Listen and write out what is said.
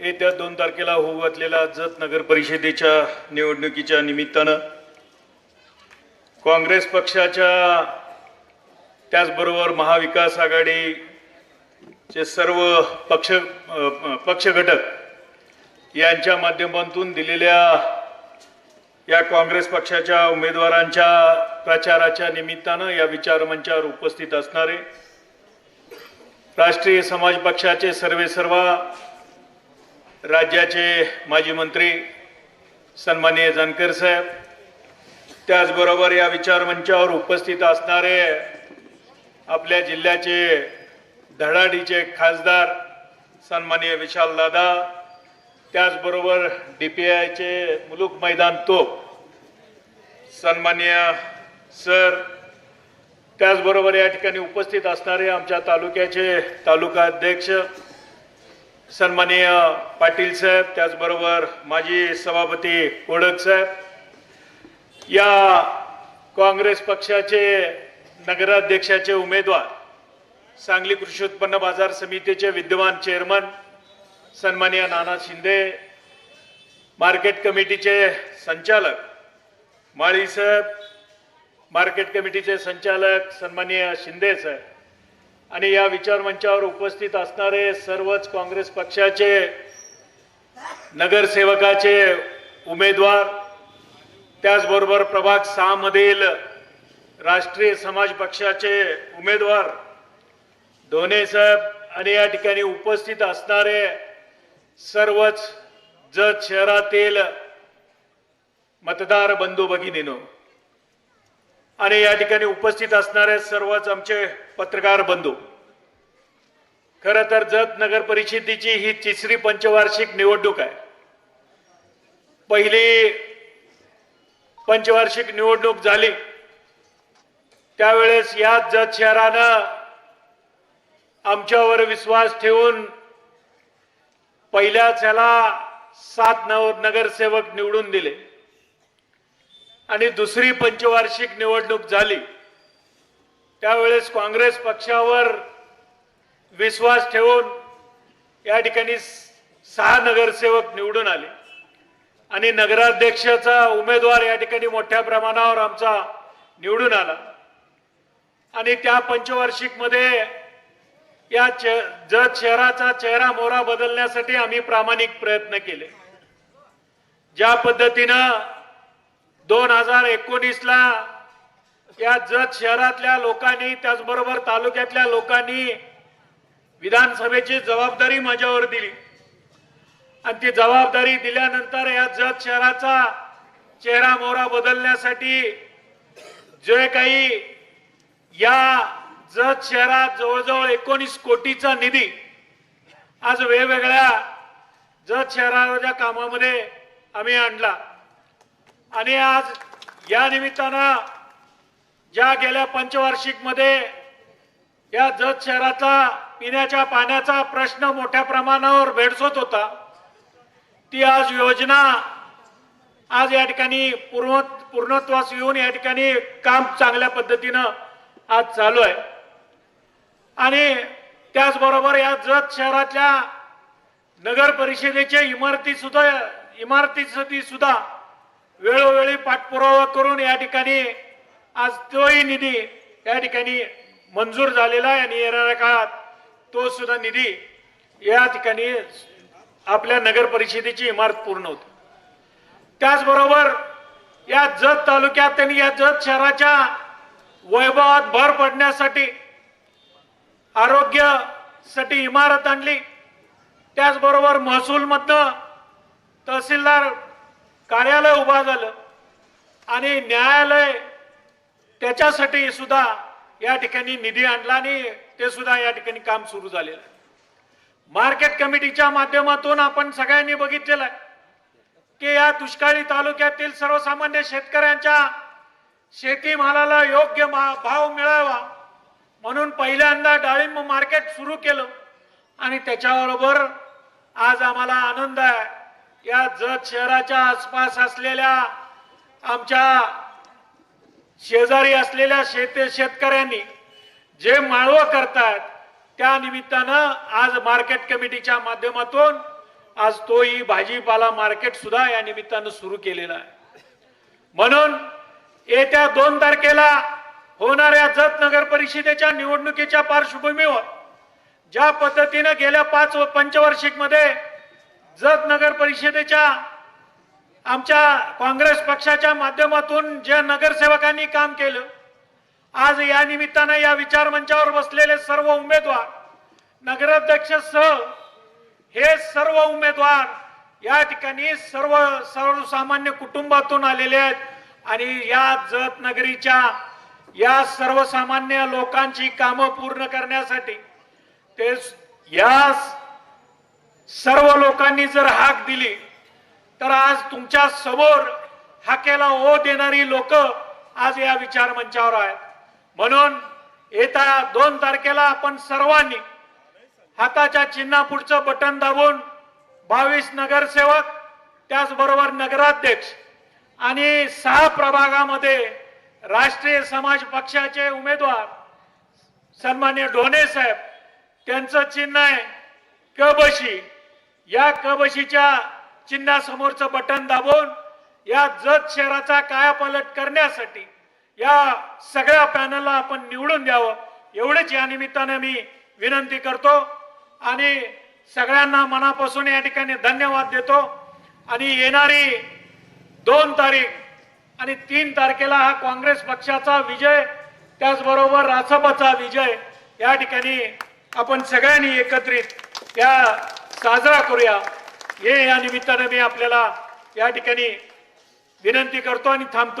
येत्या दोन तारखेला होऊ घातलेल्या जत नगर परिषदेच्या निवडणुकीच्या निमित्तानं काँग्रेस पक्षाच्या त्याचबरोबर महाविकास आघाडीचे सर्व पक्ष पक्षघटक पक्ष घटक यांच्या माध्यमातून दिलेल्या या काँग्रेस पक्षाच्या उमेदवारांच्या प्रचाराच्या निमित्तानं या विचारमंचावर उपस्थित असणारे राष्ट्रीय समाज पक्षाचे सर्वे सर्वा राज्याचे माजी मंत्री सन्माननीय जानकर साहेब त्याचबरोबर या विचारमंचावर उपस्थित असणारे आपल्या जिल्ह्याचे धडाडीचे खासदार सन्माननीय विशाल दादा त्याचबरोबर डी पी आयचे मुलुक मैदान तोप सन्माननीय सर त्याचबरोबर या ठिकाणी उपस्थित असणारे आमच्या तालुक्याचे तालुका अध्यक्ष सन्माननीय पाटील साहेब त्याचबरोबर माजी सभापती कोडक साहेब या काँग्रेस पक्षाचे नगराध्यक्षाचे उमेदवार सांगली कृषी उत्पन्न बाजार समितीचे विद्यमान चेअरमन सन्माननीय नाना शिंदे मार्केट कमिटीचे संचालक माळी साहेब मार्केट कमिटीचे संचालक सन्माननीय शिंदे साहेब. आणि या विचारमंचावर उपस्थित असणारे सर्वच काँग्रेस पक्षाचे नगरसेवकाचे उमेदवार त्याचबरोबर प्रभाग सहामधील राष्ट्रीय समाज पक्षाचे उमेदवार धोने साहेब आणि या ठिकाणी उपस्थित असणारे सर्वच जत शहरातील मतदार बंधू भगिनीनो आणि या ठिकाणी उपस्थित असणारे सर्वच आमचे पत्रकार बंधू. खर तर जत नगर परिषदेची ही तिसरी पंचवार्षिक निवडणूक आहे. पहिली पंचवार्षिक निवडणूक झाली. त्यावेळेस या जत शहरानं आमच्यावर विश्वास ठेवून पहिल्याच ह्याला सात नव नगरसेवक निवडून दिले. आणि दुसरी पंचवार्षिक निवडणूक झाली. त्यावेळेस काँग्रेस पक्षावर विश्वास ठेवून या ठिकाणी सहा नगरसेवक निवडून आले. आणि नगराध्यक्षाचा उमेदवार या ठिकाणी मोठ्या प्रमाणावर आमचा निवडून आला. आणि त्या पंचवार्षिकमध्ये या च- जत शहराचा चेहरा मोहरा बदलण्यासाठी आम्ही प्रामाणिक प्रयत्न केले. ज्या पद्धतीनं दोन हजार एकोणीसला या जत शहरातल्या लोकांनी त्याचबरोबर तालुक्यातल्या लोकांनी विधानसभेची जबाबदारी माझ्यावर दिली. आणि ती जबाबदारी दिल्यानंतर या जत शहराचा चेहरा मोहरा बदलण्यासाठी जे काही या जत शहरात जवळजवळ एकोणीस कोटीचा निधी आज वेगवेगळ्या जत शहराच्या कामामध्ये आम्ही आणला. आणि आज या निमित्तानं ज्या गेल्या पंचवार्षिकमध्ये या जत शहराचा पिण्याच्या पाण्याचा प्रश्न मोठ्या प्रमाणावर भेडसत होता ती आज योजना आज या ठिकाणी पूर्ण पूर्णत्वास येऊन या ठिकाणी काम चांगल्या पद्धतीनं आज चालू आहे. आणि त्याचबरोबर या जत शहरातल्या नगर परिषदेच्या इमारती सुद्धा इमारती सुद्धा वेळोवेळी पाठपुरावा करून या ठिकाणी आज तोही निधी या ठिकाणी मंजूर झालेला आहे आणि येणाऱ्या काळात तो सुद्धा निधी या ठिकाणी आपल्या नगर परिषदेची इमारत पूर्ण होते. त्याचबरोबर या जत तालुक्यात आणि या जत शहराच्या वैभवात भर पडण्यासाठी आरोग्यासाठी इमारत आणली. त्याचबरोबर महसूलमधनं तहसीलदार कार्यालय उभा झालं. आणि न्यायालय त्याच्यासाठी सुद्धा या ठिकाणी निधी आणला आणि ते सुद्धा या ठिकाणी काम सुरू झालेलं आहे. मार्केट कमिटीच्या माध्यमातून आपण सगळ्यांनी बघितलेलं आहे की या दुष्काळी तालुक्यातील सर्वसामान्य शेतकऱ्यांच्या शेतीमालाला योग्य भाव मिळावा म्हणून पहिल्यांदा डाळिंब मार्केट सुरू केलं. आणि त्याच्याबरोबर आज आम्हाला आनंद आहे. या जत शहराच्या आसपास असलेल्या आमच्या शेजारी असलेल्या शेत शेतकऱ्यांनी जे माळवं करतात त्या निमित्तानं आज मार्केट कमिटीच्या माध्यमातून आज तोही भाजीपाला मार्केट सुद्धा या निमित्तानं सुरू केलेला आहे. म्हणून येत्या दोन तारखेला होणाऱ्या जत नगर परिषदेच्या निवडणुकीच्या पार्श्वभूमीवर ज्या पद्धतीनं गेल्या पाच व पंचवार्षिकमध्ये जत नगर परिषदेच्या आमच्या काँग्रेस पक्षाच्या माध्यमातून ज्या नगरसेवकांनी काम केलं आज या निमित्तानं या विचार मंचावर बसलेले सर्व उमेदवार नगराध्यक्ष सह हे सर्व उमेदवार या ठिकाणी सर्व सर्वसामान्य कुटुंबातून आलेले आहेत आणि या जत नगरीच्या या सर्वसामान्य लोकांची कामं पूर्ण करण्यासाठी ते या सर्व लोकांनी जर हाक दिली तर आज तुमच्यासमोर हाकेला ओ देणारी लोक आज या विचार मंचावर आहेत. म्हणून येत्या दोन तारखेला आपण सर्वांनी हाताच्या चिन्हापुढचं बटन दाबून बावीस नगरसेवक त्याचबरोबर नगराध्यक्ष आणि सहा प्रभागामध्ये राष्ट्रीय समाज पक्षाचे उमेदवार सन्मान्य ढोणे साहेब त्यांचं चिन्ह आहे कबशी या कबशीच्या चिन्हासमोरचं बटन दाबून या जत शहराचा कायापालट करण्यासाठी या सगळ्या पॅनलला आपण निवडून द्यावं एवढेच या निमित्तानं मी विनंती करतो आणि सगळ्यांना मनापासून या ठिकाणी धन्यवाद देतो. आणि येणारी दोन तारीख आणि तीन तारखेला हा काँग्रेस पक्षाचा विजय त्याचबरोबर रासपाचा विजय या ठिकाणी आपण सगळ्यांनी एकत्रित या साजरा करूया. हे या निमित्ताने मी आपल्याला या ठिकाणी विनंती करतो आणि थांबतो.